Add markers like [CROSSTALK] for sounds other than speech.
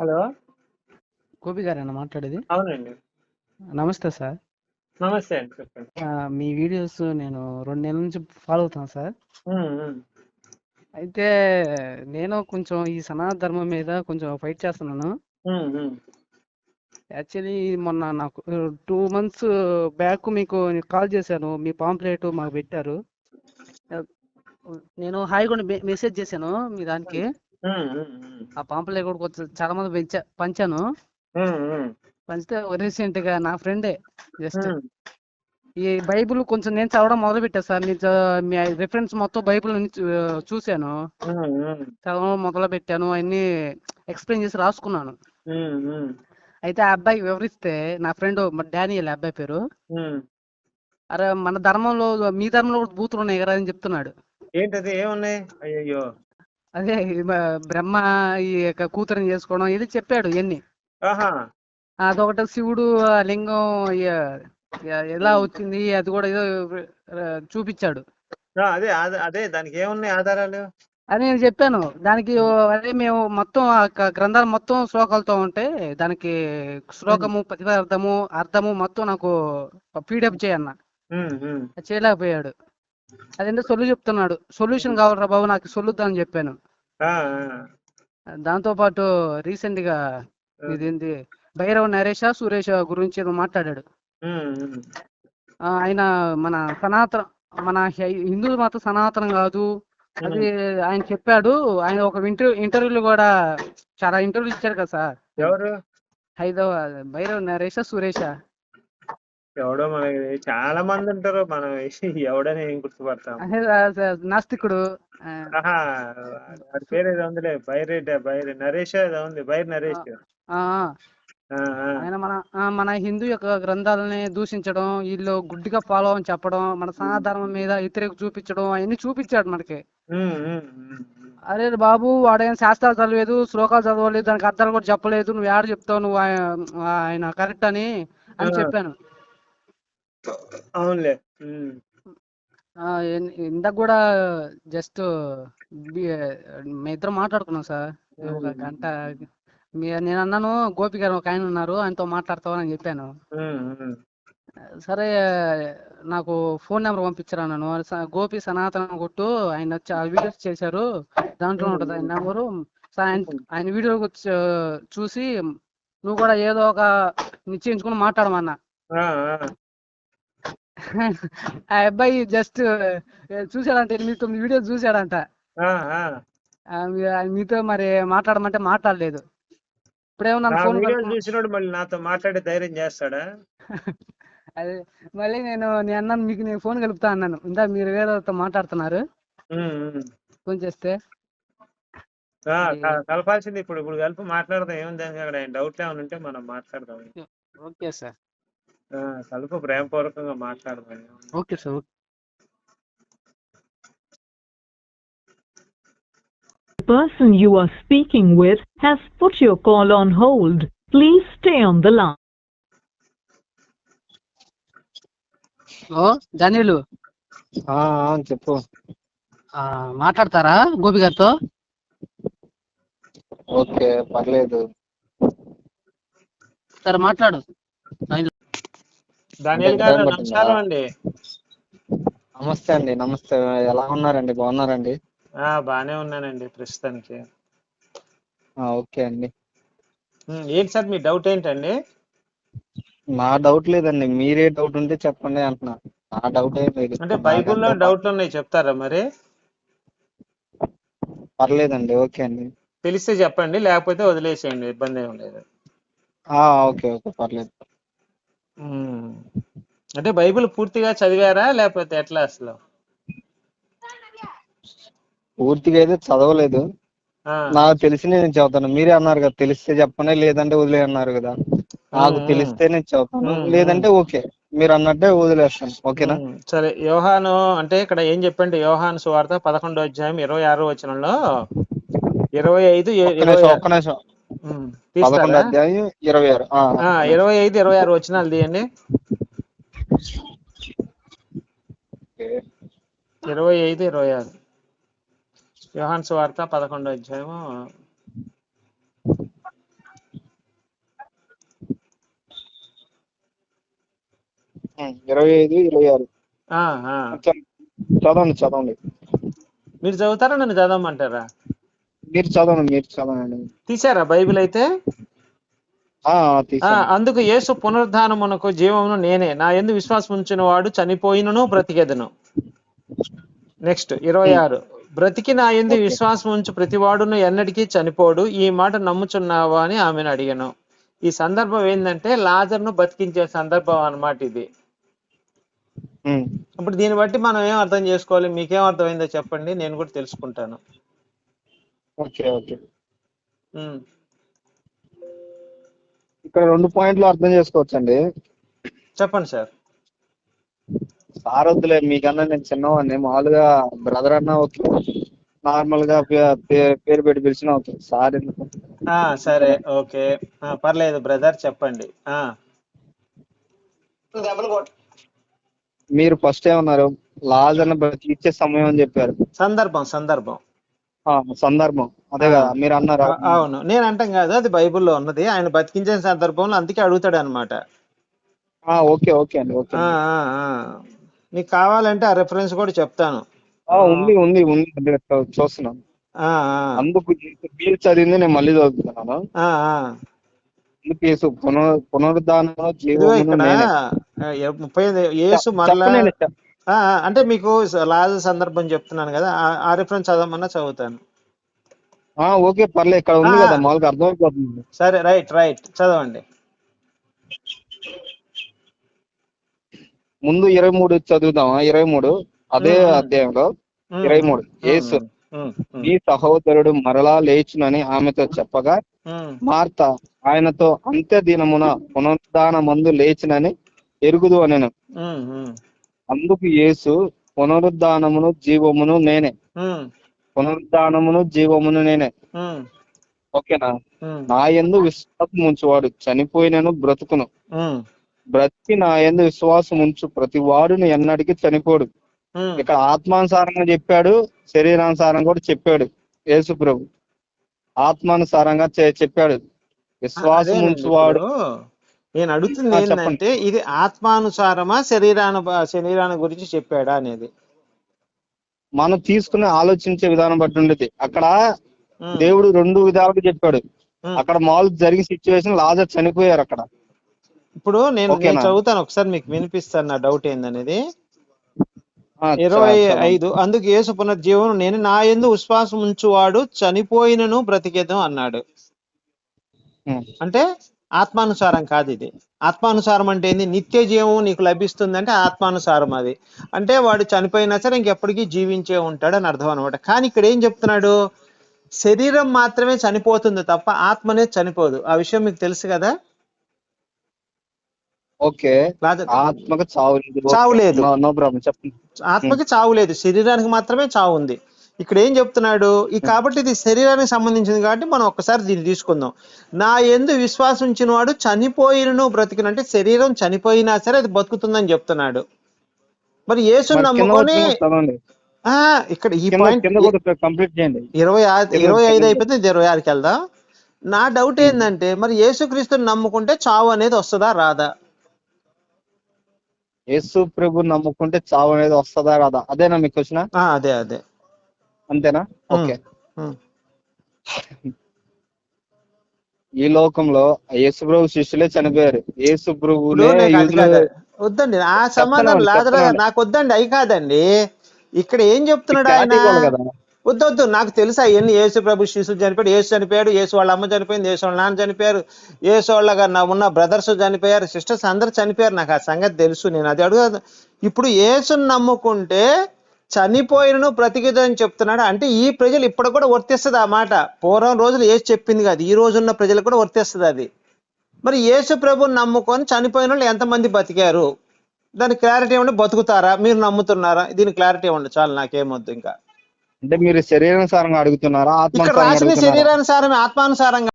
Hello. Gopi గారేనా మాట్లాడేది? అవునండి. నమస్తే సార్. నమస్తే అండి చెప్పండి. ఆ, మీ వీడియోస్ నేను రెండు నెలల నుంచి ఫాలో అవుతాను సార్. అయితే నేను కొంచెం ఈ సనాతన ధర్మం మీద కొంచెం ఫైట్ చేస్తున్నాను. యాక్చువల్లీ మొన్న నాకు టూ మంత్స్ బ్యాక్ మీకు కాల్ చేశాను మీ పాంప్లెట్ మాకు పెట్టారు. నేను హాయిగా మెసేజ్ చేశాను మీ దానికి. ఆ పాంప్లెట్ కూడా చాలా మంది పెంచా పంచాను. పంచితే రీసెంట్గా నా ఫ్రెండే జస్ట్ ఈ బైబిల్ కొంచెం నేను చదవడం మొదలు పెట్టా సార్. మీ చ- మీ రిఫరెన్స్ మొత్తం బైబిల్ నుంచి చూ- చూశాను. ఉమ్, ఉమ్, చదవడం మొదలు పెట్టాను అన్ని ఎక్స్ప్లెయిన్ చేసి రాసుకున్నాను. అయితే ఆ అబ్బాయి వివరిస్తే నా ఫ్రెండ్ డానియల్ అబ్బాయి పేరు. అరే మన ధర్మంలో మీ ధర్మంలో కూడా బూతులు ఉన్నాయి కదా అని చెప్తున్నాడు. ఏంటది ఏమున్నాయి? అయ్యయ్యో. అదే బ్రహ్మ ఈ యొక్క కూతురుని చేసుకోవడం ఇది చెప్పాడు ఆహా. అదొకటి శివుడు ఆ లింగం ఎలా వచ్చింది అది కూడా ఏదో చూపించాడు. అదే అదే- దానికి ఏమున్నాయి ఆధారాలు? అది నేను చెప్పాను. దానికి అదే మేము మొత్తం గ్రంథాలు మొత్తం శ్లోకాలతో ఉంటే దానికి శ్లోకము ప్రతిపార్థము అర్థము మొత్తం నాకు పీడిఎఫ్ చేయన్న. చేయలేకపోయాడు. అదేంటో సొల్లు చెప్తున్నాడు. సొల్యూషన్ కావాలరా బాబు నాకు సొల్లుద్దా అని చెప్పాను. దాంతో పాటు రీసెంట్గా ఇదేంటి భైరవ నరేష సురేష గురించి ఏదో మాట్లాడాడు. ఆయన మన సనాతన మన హై- హిందూ మతం సనాతనం కాదు. అది ఆయన చెప్పాడు. ఆయన ఒక ఇంటర్వ్యూ ఇంటర్వ్యూలు కూడా చాలా ఇంటర్వ్యూలు ఇచ్చారు కదా సార్. ఎవరు? హైదరాబాద్ భైరవ్ నరేష సురేష. ఎవడో మనకి చాలా మంది ఉంటారు మనం [LAUGHS] ఎవడని ఏం గుర్తుపడతాం. నాస్తికుడు. వాడి పేరు ఏదో ఉందిలే బైరెడ్ బైర్ నరేష్ ఏదో ఉంది బైర్ నరేష్. ఆయన మన మన హిందూ యొక్క గ్రంథాలని దూషించడం వీళ్ళు గుడ్డిగా ఫాలో అని చెప్పడం మన సనాధర్మం మీద వ్యతిరేక చూపించడం అవన్నీ చూపించాడు మనకి. అరే బాబు వాడేం శాస్త్రాలు చదవలేదు శ్లోకాలు చదవలేదు దానికి అర్థాలు కూడా చెప్పలేదు నువ్వు ఏడ చెప్తావు నువ్వు ఆయన- ఆయన కరెక్ట్ అని అని. చెప్పాను. అవునులే. ఇందాక కూడా జస్ట్ మీ ఇద్దరు మాట్లాడుకున్నాం సార్. ఒక గంట నేను అన్నాను గోపి గారు ఒక ఆయన ఉన్నారు ఆయనతో మాట్లాడతావని అని చెప్పాను. సరే నాకు ఫోన్ నెంబర్ పంపించారు అన్నాను గోపి సనాతన కొట్టు ఆయన వచ్చి ఆ వీడియోస్ చేశారు దాంట్లో ఉంటుంది ఆయన నెంబరు. ఆయన ఆయన వీడియో చూసి నువ్వు కూడా ఏదో ఒక నిశ్చయించుకుని మాట్లాడమన్నా. ఆ, అబ్బాయి జస్ట్ చూశాడంట ఎనిమిది తొమ్మిది మీ- ఆ మీతో మరి మాట్లాడమంటే మాట్లాడలేదు. ఇప్పుడేమో నా నన్ను ఫోన్ వీడియోలు చూసినోడు మళ్ళీ నాతో మాట్లాడే ధైర్యం చేస్తాడా? [LAUGHS] అదే మళ్ళీ నేను నేను అన్నాను మీకు నేను ఫోన్ కలుపుతా అన్నాను. ఇందా మీరు వేరేతో మాట్లాడుతున్నారు. ఫోన్ చేస్తే. కలపాల్సింది ఇప్పుడు ఇప్పుడు కలిపి మాట్లాడదాం ఏముంది? అక్కడ డౌట్లు ఏమైనా ఉంటే మనం మాట్లాడదాం. Okay sir. కలుపు ప్రేమపూర్వకంగా మాట్లాడదాం okay sir The person you are speaking with has put your call on hold. Please stay on the line. ఆ, ఆ, చెప్పు ఆ, మాట్లాడతారా గోపి గారితో ఓకే పర్లేదు సరే మాట్లాడు దానియల్ గారు? నమస్కారం అండి. నమస్తే అండి నమస్తే. ఎలా ఉన్నారండి? బాగున్నారండి? ఆ బానే ఉన్నానండి ప్రస్తుతానికి. ఆ, ఓకే అండి. ఏంటి సార్ మీ డౌట్ ఏంటండి? నా డౌట్ లేదండి. మీరే డౌట్ ఉంటే చెప్పండి అంటున్నా. నా డౌట్ ఏం లేదు. అంటే బైబిల్లో డౌట్లు ఉన్నాయి చెప్తారా మరి? పర్లేదండి ఓకే అండి. తెలిస్తే చెప్పండి లేకపోతే వదిలేసేయండి ఇబ్బంది ఏం లేదు. ఓకే ఓకే పర్లేదు. అంటే బైబిల్ పూర్తిగా చదివారా? లేకపోతే ఎట్లా అసలు? పూర్తిగా అయితే చదవలేదు. నాకు తెలిసి నేను చదువుతాను. మీరే అన్నారు కదా తెలిస్తే చెప్పండి లేదంటే వదిలే అన్నారు కదా. నాకు తెలిస్తే నేను చదువుతాను. లేదంటే ఓకే. మీరు అన్నట్టే వదిలేస్తాను. ఓకేనా? సరే యోహాను అంటే ఇక్కడ ఏం చెప్పండి? యోహాను సువార్త పదకొండో అధ్యాయం ఇరవై ఆరో వచనంలో. ఇరవై ఐదు ఒక్క నిమిషం. ఇరవై ఐదు ఇరవై ఆరు వచ్చినాలు తీయండి. ఇరవై ఐదు ఇరవై ఆరు. యోహాన్స్ వార్త పదకొండు అధ్యాయము. ఇరవై ఐదు ఇరవై ఆరు. చదవండి చదవండి. మీరు చదువుతారా? నన్ను చదవమంటారా? మీరు చదవండి మీరు చదవండి. తీసారా బైబిల్ అయితే? అందుకు యేసు పునరుద్ధానమునకు జీవమును నేనే. నా ఎందు విశ్వాసం ఉంచిన వాడు చనిపోయినను బ్రతికెదను. నెక్స్ట్ ఇరవై ఆరు. బ్రతికి నా ఎందు. విశ్వాసం ఉంచు ప్రతివాడును ఎన్నటికీ చనిపోడు. ఈ మాట నమ్ముచున్నావా అని ఆమెను అడిగాను. ఈ సందర్భం ఏంటంటే లాజర్ను బతికించే సందర్భం అన్నమాట ఇది. ఇప్పుడు దీన్ని బట్టి మనం ఏం అర్థం చేసుకోవాలి? మీకేం అర్థమైందో చెప్పండి నేను కూడా తెలుసుకుంటాను. Okay okay. ఇక్కడ రెండు పాయింట్లు అర్థం చేసుకోవచ్చండి. చెప్పండి సార్. సార్ వద్దులే మీకన్నా నేను చిన్నవాడిని. మామూలుగా బ్రదర్ అన్న ఓకే. నార్మల్గా పేరు పెట్టి పిలిచిన ఓకే. సార్ ఎందుకు? సరే ఓకే. ఆ, పర్లేదు బ్రదర్ చెప్పండి. ఆ. మీరు ఫస్ట్ ఏమన్నారు? లాజర్ని బ్రతికిచ్చే సమయం అని చెప్పారు. సందర్భం సందర్భం. సందర్భం. అదే కదా మీరు అన్నారు? అవును. నేను అంటాం కాదు అది బైబిల్లో ఉన్నది. ఆయన బతికించే సందర్భంలో అందుకే అడుగుతాడు అనమాట ఆ, ఓకే ఓకే అండి ఓకే మీకు కావాలంటే ఆ రెఫరెన్స్ కూడా చెప్తాను. ఉంది ఉంది ఉంది చూస్తున్నాను. అందుకు చదివింది నేను మళ్ళీ చదువుతున్నాను. అందుకు యేసు పునర్ పునరుద్ధానం ఇక్కడ ముప్పై యేసు మరలా అంటే మీకు లాజ సందర్భం చెప్తున్నాను కదా ఆ- రిఫరెన్స్ చదవమన్నా చదువుతాను. ఆ, ఓకే పర్లేదు ఇక్కడ ఉంది. కదా మామూలుగా అర్థమైపోతుంది. సరే రైట్ రైట్ చదవండి. ముందు ఇరవై మూడు చదువుదామా? ఇరవై మూడు అదే. అధ్యాయంలో ఇరవై మూడు. యేసు ఉమ్, ఈ సహోదరుడు మరలా లేచునని ఆమెతో చెప్పగా మార్త ఆయనతో అంత్య దినమున పునరుద్ధాన మందు లేచినని ఎరుగుదు ఉమ్, అందుకు యేసు పునరుద్ధానమును జీవమును నేనే. పునరుద్ధానమును జీవమును నేనే. ఓకేనా? నా యందు విశ్వాసం ఉంచువాడు చనిపోయినను బ్రతుకును. బ్రతికి నా యందు విశ్వాసం ఉంచు ప్రతి వాడును ఎన్నటికి చనిపోడు. ఇక్కడ ఆత్మానుసారంగా చెప్పాడు శరీరానుసారం కూడా చెప్పాడు యేసు ప్రభు. ఆత్మానుసారంగా చెప్పాడు. విశ్వాసం ఉంచువాడు. నేను అడుగుతుంది. ఏంటంటే ఇది ఆత్మానుసారమా శరీరాను శరీరాన్ని గురించి చెప్పాడా అనేది మనం తీసుకుని ఆలోచించే విధానం బట్టి ఉండేది అక్కడ దేవుడు రెండు విధాలుగా చెప్పాడు. అక్కడ మామూలు జరిగిన సిచ్యువేషన్ లాజర్ చనిపోయారు అక్కడ ఇప్పుడు నేను? చదువుతాను ఒకసారి మీకు వినిపిస్తాను నా డౌట్ ఏందనేది ఇరవై. ఐదు అందుకు యేసు పునర్జీవనం నేను నా ఎందు విశ్వాసం ఉంచువాడు చనిపోయినను బ్రతికేదం అన్నాడు అంటే ఆత్మానుసారం కాదు ఇది. ఆత్మానుసారం అంటే ఏంది? నిత్య జీవం నీకు లభిస్తుందంటే ఆత్మానుసారం అది. అంటే వాడు చనిపోయినా సరే ఇంకెప్పటికీ జీవించే ఉంటాడు అని అర్థం అనమాట కానీ ఇక్కడ ఏం చెప్తున్నాడు? శరీరం మాత్రమే చనిపోతుంది తప్ప ఆత్మ అనేది చనిపోదు. ఆ విషయం మీకు తెలుసు కదా? ఓకే. ఆత్మకు చావు లేదు. చావు లేదు. ఆత్మకి చావు లేదు. శరీరానికి మాత్రమే చావు ఉంది. ఇక్కడ ఏం చెప్తున్నాడు? ఈ కాబట్టి ఇది శరీరానికి సంబంధించింది కాబట్టి మనం ఒక్కసారి దీన్ని తీసుకుందాం. నా ఎందు విశ్వాసం ఉంచిన వాడు చనిపోయినను బ్రతికిన అంటే శరీరం చనిపోయినా సరే అది బతుకుతుందని చెప్తున్నాడు. మరి యేసు నమ్ముకొని ఇక్కడ ఈ పాయింట్ ఇరవై ఇరవై ఐదు అయిపోతే ఇరవై ఆరుకి వెళ్దాం. నా డౌట్ ఏంటంటే మరి యేసుక్రీస్తుని నమ్ముకుంటే చావు అనేది వస్తుందా రాదా? యేసు ప్రభు నమ్ముకుంటే చావు అనేది వస్తుందా రాదా? అదేనా మీకు వచ్చిన అదే అదే. అంతేనా? ఓకే. ఈ లోకంలో యేసు ప్రభు శిష్యులే చనిపోయారు. యేసు ఇప్పుడు ప్రభునే నేను అది యూదులు- కాదు. వద్దండి. ఆ సమాధానం లాదరా. నాకు వద్దండి అయి కాదండి. ఇక్కడ ఏం చెప్తున్నాడు ఆయన? క్లారిటీ ఇవ్వాలి కదా. వద్దు వద్దు. నాకు తెలుసా అవన్నీ యేసు ప్రభు శిశువు చనిపోయాడు యేసు చనిపోయాడు యేసు వాళ్ళ అమ్మ చనిపోయింది యేసు వాళ్ళ నాన్న చనిపోయారు యేసు వాళ్ళ నా ఉన్న బ్రదర్స్ చనిపోయారు సిస్టర్స్ అందరు చనిపోయారు. నాకు ఆ సంగతి తెలుసు నేను అది అడుగు ఇప్పుడు యేసుని నమ్ముకుంటే చనిపోయినను బ్రతికిదని చెప్తున్నాడు. అంటే ఈ ప్రజలు ఇప్పుడు కూడా వర్తిస్తుంది ఆ మాట. పూర్వం రోజులు ఏసు చెప్పింది కాదు. ఈ రోజున్న ప్రజలకు కూడా వర్తిస్తుంది అది. మరి యేసు ప్రభుని నమ్ముకొని చనిపోయిన వాళ్ళు ఎంతమంది బతికారు? దాని క్లారిటీ ఇవ్వండి బతుకుతారా? మీరు నమ్ముతున్నారా? దీని క్లారిటీ ఇవ్వండి చాలు నాకేమొద్దు ఇంకా. అంటే మీరు శరీరానుసారంగా అడుగుతున్నారా? ఆత్మానుసారంగా రాసిన అడుగుతున్నారా? శరీరానుసారం ఆత్మానుసారం